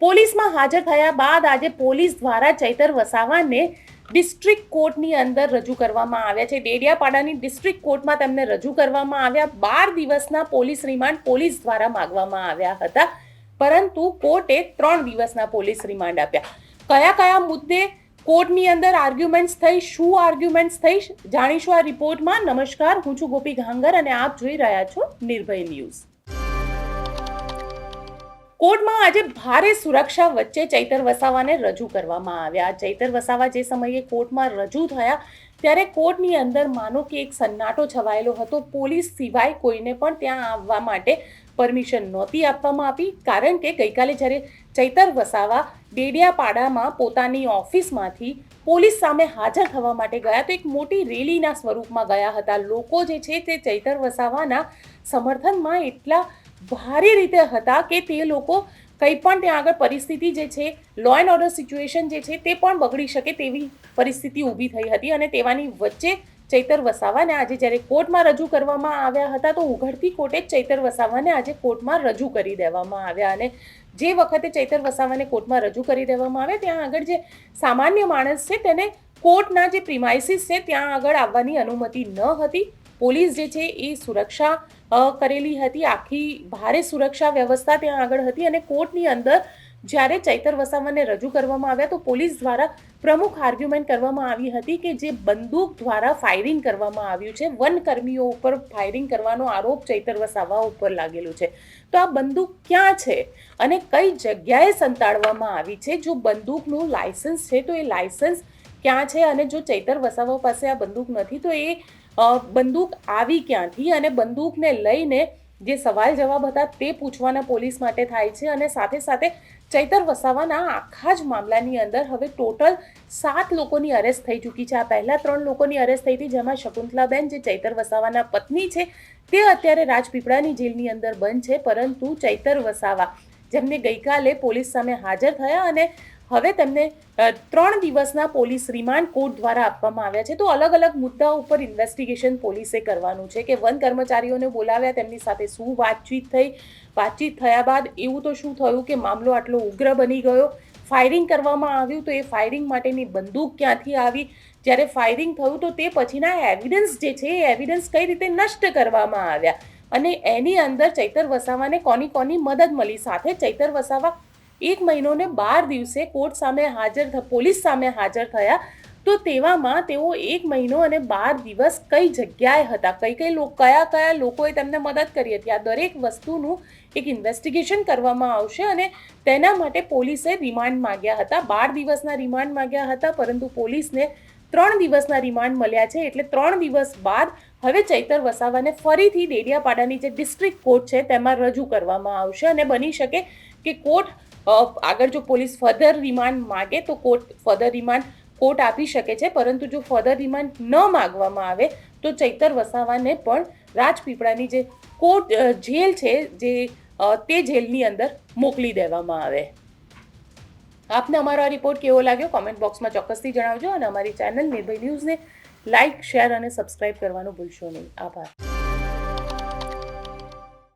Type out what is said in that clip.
પોલીસમાં હાજર થયા બાદ આજે પોલીસ દ્વારા ચૈતર વસાવાને ડિસ્ટ્રિક્ટ કોર્ટની અંદર રજૂ કરવામાં આવ્યા છે. ડેડિયાપાડાની ડિસ્ટ્રિક્ટ કોર્ટમાં તેમને રજૂ કરવામાં આવ્યા. બાર દિવસના પોલીસ રિમાન્ડ પોલીસ દ્વારા માગવામાં આવ્યા હતા. પરંતુ કોર્ટે ત્રણ દિવસના પોલીસ રિમાન્ડ આપ્યા. કયા કયા મુદ્દે કોર્ટની અંદર આર્ગ્યુમેન્ટ્સ થઈ, શું આર્ગ્યુમેન્ટ્સ થઈ, જાણીશું આ રિપોર્ટમાં. નમસ્કાર, હું છું ગોપી ઘાંગર અને આપ જોઈ રહ્યા છો નિર્ભય ન્યૂઝ. કોર્ટમાં આજે ભારે સુરક્ષા વચ્ચે ચૈતર વસાવાને રજૂ કરવામાં આવ્યા. ચૈતર વસાવા જે સમયે કોર્ટમાં રજૂ થયા, ત્યારે કોર્ટની અંદર માનો કે એક સન્નાટો છવાયેલો હતો. પોલીસ સિવાય કોઈને પણ ત્યાં આવવા માટે પરમિશન નહોતી આપવામાં આવી, કારણ કે ગઈકાલે જ્યારે ચૈતર વસાવા ડેડિયાપાડામાં પોતાની ઓફિસમાંથી પોલીસ સામે હાજર થવા માટે ગયા, તો એક મોટી રેલીના સ્વરૂપમાં ગયા હતા. લોકો જે છે તે ચૈતર વસાવાના સમર્થનમાં એટલા ભારે રીતે હતા કે તે લોકો કંઈ પણ ત્યાં આગળ પરિસ્થિતિ જે છે લો એન્ડ ઓર્ડર સિચ્યુએશન જે છે, તે પણ બગડી શકે તેવી પરિસ્થિતિ ઊભી થઈ હતી અને તેવાની વચ્ચે ચૈતર વસાવાને આજે જ્યારે કોર્ટમાં રજૂ કરવામાં આવ્યા હતા, તો ઉઘડતી કોર્ટે ચૈતર વસાવાને આજે કોર્ટમાં રજૂ કરી દેવામાં આવ્યા અને જે વખતે ચૈતર વસાવાને કોર્ટમાં રજૂ કરી દેવામાં આવ્યા, ત્યાં આગળ જે સામાન્ય માણસ છે, તેને કોર્ટના જે પ્રિમાઇસીસ છે, ત્યાં આગળ આવવાની અનુમતિ ન હતી. પોલીસ જે છે એ સુરક્ષા કરેલી હતી. આખી ભારે સુરક્ષા વ્યવસ્થા ત્યાં આગળ હતી અને કોર્ટની અંદર જ્યારે ચૈતર વસાવાને રજૂ કરવામાં આવ્યા, તો પોલીસ દ્વારા પ્રમુખ આર્ગ્યુમેન્ટ કરવામાં આવી હતી કે જે બંદૂક દ્વારા ફાયરિંગ કરવામાં આવ્યું છે. વનકર્મીઓ ઉપર ફાયરિંગ કરવાનો આરોપ ચૈતર વસાવા ઉપર લાગેલો છે. તો આ બંદૂક ક્યાં છે અને કઈ જગ્યાએ સંતાડવામાં આવી છે? જો બંદૂકનું લાયસન્સ છે, તો એ લાયસન્સ ક્યાં છે અને જો ચૈતર વસાવા પાસે આ બંદૂક નથી, તો એ બંદૂક આવી ક્યાંથી અને બંદૂકને લઈને જે સવાલ જવાબ હતા તે પૂછવાના પોલીસ માટે થાય છે અને સાથે સાથે ચૈતર વસાવાના આખા જ મામલાની અંદર હવે ટોટલ સાત લોકોની અરેસ્ટ થઈ ચૂકી છે. આ પહેલાં ત્રણ લોકોની અરેસ્ટ થઈ હતી, જેમાં શકુંતલાબેન જે ચૈતર વસાવાના પત્ની છે, તે અત્યારે રાજપીપળાની જેલની અંદર બંધ છે, પરંતુ ચૈતર વસાવા, જેમને ગઈકાલે પોલીસ સામે હાજર થયા અને હવે તેમને ત્રણ દિવસના પોલીસ રિમાન્ડ કોર્ટ દ્વારા આપવામાં આવ્યા છે. તો અલગ અલગ મુદ્દા ઉપર ઇન્વેસ્ટિગેશન પોલીસે કરવાનું છે કે વન કર્મચારીઓને બોલાવ્યા, તેમની સાથે શું વાતચીત થઈ? વાતચીત થયા બાદ એવું તો શું થયું કે મામલો આટલો ઉગ્ર બની ગયો? ફાયરિંગ કરવામાં આવ્યું તો એ ફાયરિંગ માટેની બંદૂક ક્યાંથી આવી? જ્યારે ફાયરિંગ થયું તો તે પછીના એવિડન્સ જે છે એ એવિડન્સ કઈ રીતે નષ્ટ કરવામાં આવ્યા? અને એની અંદર ચૈતર વસાવાને કોની કોની મદદ મળી? સાથે ચૈતર વસાવા એક મહિનો ને બાર દિવસે કોર્ટ સામે હાજર પોલીસ સામે હાજર થયા, તો તેવામાં તેઓ એક મહિનો અને બાર દિવસ કઈ જગ્યાએ હતા? કઈ કઈ કયા કયા લોકોએ તેમને મદદ કરી હતી? આ દરેક વસ્તુનું એક ઇન્વેસ્ટિગેશન કરવામાં આવશે અને તેના માટે પોલીસે રિમાન્ડ માંગ્યા હતા. બાર દિવસના રિમાન્ડ માંગ્યા હતા, પરંતુ પોલીસને ત્રણ દિવસના રિમાન્ડ મળ્યા છે. એટલે ત્રણ દિવસ બાદ હવે ચૈતર વસાવાને ફરીથી ડેડિયાપાડાની જે ડિસ્ટ્રિક્ટ કોર્ટ છે, તેમાં રજૂ કરવામાં આવશે અને બની શકે કે કોર્ટ આગળ જો પોલીસ ફર્ધર રિમાન્ડ માગે તો કોર્ટ, ફર્ધર રિમાન્ડ કોર્ટ આપી શકે છે. પરંતુ જો ફર્ધર રિમાન્ડ ન માગવામાં આવે તો ચૈતર વસાવાને પણ રાજપીપળાની જે કોર્ટ જેલ છે જે તે જેલની અંદર મોકલી દેવામાં આવે. આપને અમારો આ રિપોર્ટ કેવો લાગ્યો? કોમેન્ટ બોક્સમાં ચોક્કસથી જણાવજો અને અમારી ચેનલ નિર્ભય ન્યૂઝને લાઇક શેર અને સબસ્ક્રાઇબ કરવાનું ભૂલશો નહીં. આભાર.